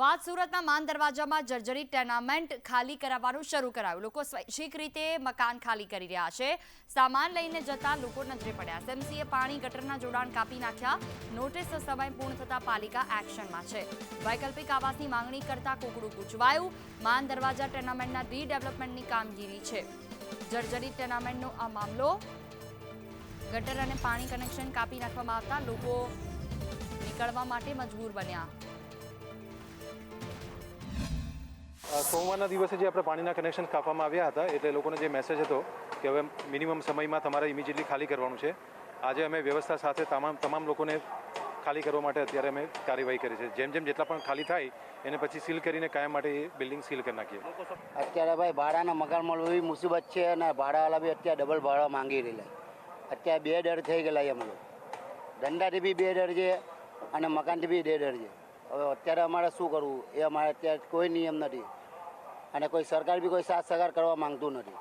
વાત સુરતના માન દરવાજામાં જર્જરી ટેનામેન્ટ ખાલી કરાવવાનું શરૂ કરાયું. લોકો સ્વૈચ્છિક રીતે મકાન ખાલી કરી રહ્યા છે. સામાન લઈને જતા લોકો નજરે પડ્યા. એસએમસીએ પાણી ગટરના જોડાણ કાપી નાખ્યા. નોટિસ સમય પૂર્ણ થતા પાલિકા એક્શનમાં છે. વૈકલ્પિક આવાસની માંગણી કરતા કુકડું ગૂંચવાયું. માન દરવાજા ટેનામેન્ટના રીડેવલપમેન્ટની કામગીરી છે. જર્જરી ટેનામેન્ટનો આ મામલો ગટર અને પાણી કનેક્શન કાપી નાખવામાં આવતા લોકો નીકળવા માટે મજબૂર બન્યા. સોમવારના દિવસે જે આપણે પાણીના કનેક્શન કાપવામાં આવ્યા હતા, એટલે લોકોને જે મેસેજ હતો કે હવે મિનિમમ સમયમાં તમારે ઇમિજિયટલી ખાલી કરવાનું છે. આજે અમે વ્યવસ્થા સાથે તમામ તમામ લોકોને ખાલી કરવા માટે અત્યારે અમે કાર્યવાહી કરી છે. જેમ જેમ જેટલા પણ ખાલી થાય, એને પછી સીલ કરીને કાયમ માટે એ બિલ્ડિંગ સીલ કરી નાખીએ. અત્યારે ભાઈ ભાડાના મકાન મળવું એવી મુસીબત છે અને ભાડાવાળા બી અત્યારે ડબલ ભાડા માંગી રહેલા અત્યારે બે ડર થઈ ગયેલા છે અમે ધંધાથી બી બે ડર છે અને મકાનથી બી બે ડર છે. હવે અત્યારે અમારે શું કરવું? એ અમારે અત્યારે કોઈ નિયમ નથી. અને કોઈ સરકાર બી કોઈ સાથ સહકાર કરવા માંગતું નથી.